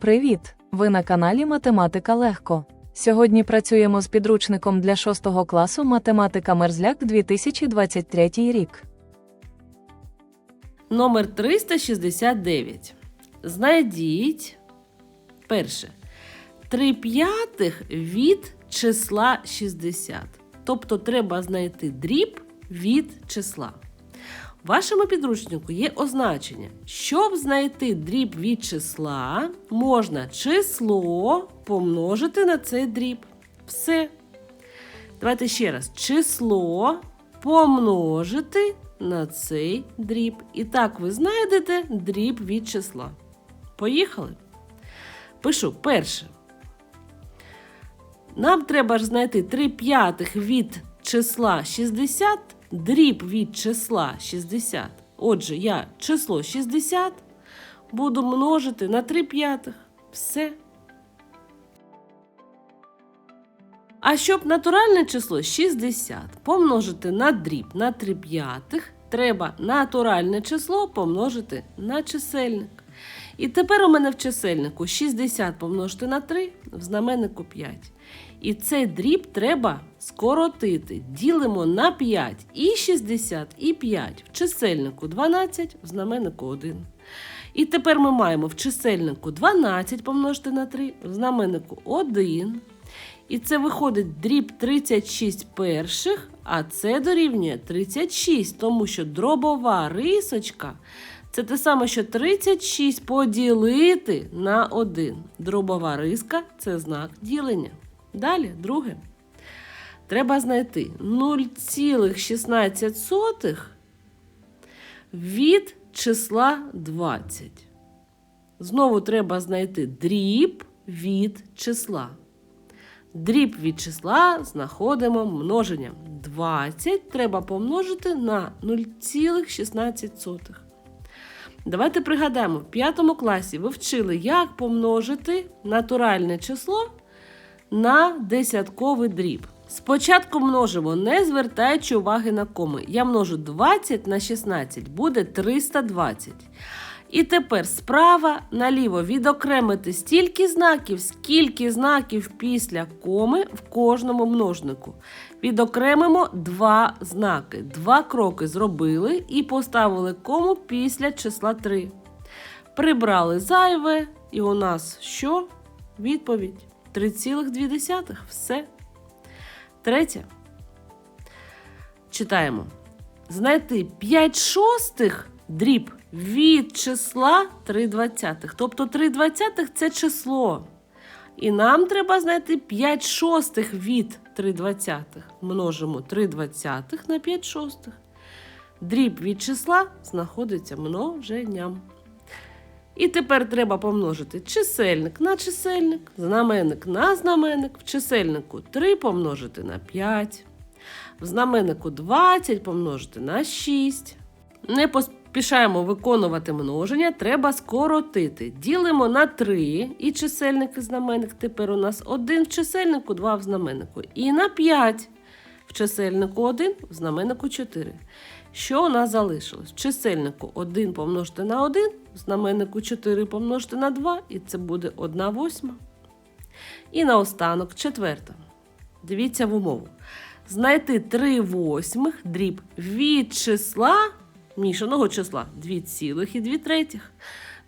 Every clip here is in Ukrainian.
Привіт! Ви на каналі Математика Легко. Сьогодні працюємо з підручником для 6 класу Математика Мерзляк 2023 рік. Номер 369. Знайдіть перше. 3 п'ятих від числа 60. Тобто треба знайти дріб від числа. Вашому підручнику є означення. Щоб знайти дріб від числа, можна число помножити на цей дріб. Все. Давайте ще раз. Число помножити на цей дріб. І так ви знайдете дріб від числа. Поїхали? Пишу перше. Нам треба ж знайти 3 п'ятих від числа 60, дріб від числа 60. Отже, я число 60 буду множити на 3 п'ятих. Все. А щоб натуральне число 60 помножити на дріб на 3 п'ятих, треба натуральне число помножити на чисельник. І тепер у мене в чисельнику 60 помножити на 3, в знаменнику 5. І цей дріб треба скоротити. Ділимо на 5 і 60, і 5. В чисельнику 12, в знаменнику 1. І тепер ми маємо в чисельнику 12 помножити на 3, в знаменнику 1. І це виходить дріб 36 перших, а це дорівнює 36, тому що дробова рисочка це те саме, що 36 поділити на 1. Дробова риска це знак ділення. Далі, друге. Треба знайти 0,16 від числа 20. Знову треба знайти дріб від числа. Дріб від числа знаходимо множенням. 20 треба помножити на 0,16. Давайте пригадаємо, в п'ятому класі ви вчили, як помножити натуральне число на десятковий дріб. Спочатку множимо, не звертаючи уваги на коми. Я множу 20 на 16, буде 320. І тепер справа наліво відокремити стільки знаків, скільки знаків після коми в кожному множнику. Відокремимо два знаки. Два кроки зробили і поставили кому після числа 3. Прибрали зайве, і у нас що? Відповідь 3,2. Все. Третє. Читаємо. Знайти 5 шостих дріб від числа 3 двадцятих. Тобто 3 двадцятих це число. І нам треба знайти 5 шостих від 3 двадцятих. Множимо 3 двадцятих на 5 шостих. Дріб від числа знаходиться множенням. І тепер треба помножити чисельник на чисельник, знаменник на знаменник. В чисельнику 3 помножити на 5. В знаменнику 20 помножити на 6. Не поспішаємо виконувати множення, треба скоротити. Ділимо на 3 і чисельник і знаменник. Тепер у нас 1 в чисельнику, 2 в знаменнику. І на 5 в чисельнику 1, в знаменнику 4. Що у нас залишилось? В чисельнику 1 помножити на 1, в знаменнику 4 помножити на 2, і це буде 1 восьма. І наостанок четверта. Дивіться в умову. Знайти 3 восьмих дріб від числа мішаного числа 2,2 третіх.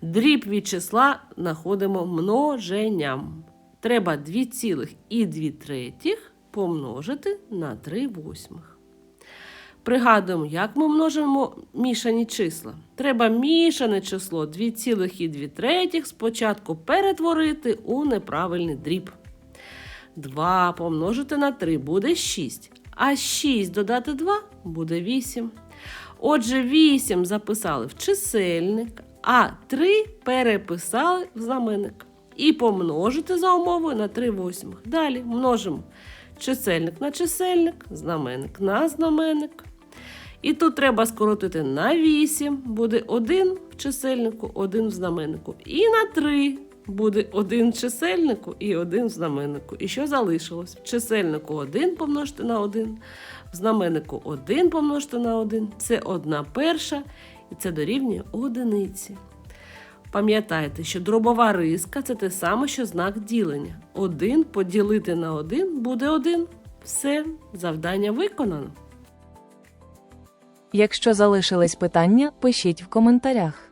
Дріб від числа знаходимо множенням. Треба 2,2 третіх помножити на 3 восьмих. Пригадуємо, як ми множимо мішані числа. Треба мішане число 2,2 третіх спочатку перетворити у неправильний дріб. 2 помножити на 3 буде 6. А 6 додати 2 буде 8. Отже, 8 записали в чисельник, а 3 переписали в знаменник. І помножити за умовою на 3 восьмих. Далі множимо чисельник на чисельник, знаменник на знаменник. І тут треба скоротити на 8, буде 1 в чисельнику, 1 в знаменнику. І на 3 буде 1 в чисельнику і 1 в знаменнику. І що залишилось? Чисельнику 1 помножити на 1, в знаменнику 1 помножити на 1. Це 1 перша, і це дорівнює одиниці. Пам'ятайте, що дробова риска це те саме, що знак ділення. Один поділити на один буде один. Все, завдання виконано. Якщо залишились питання, пишіть в коментарях.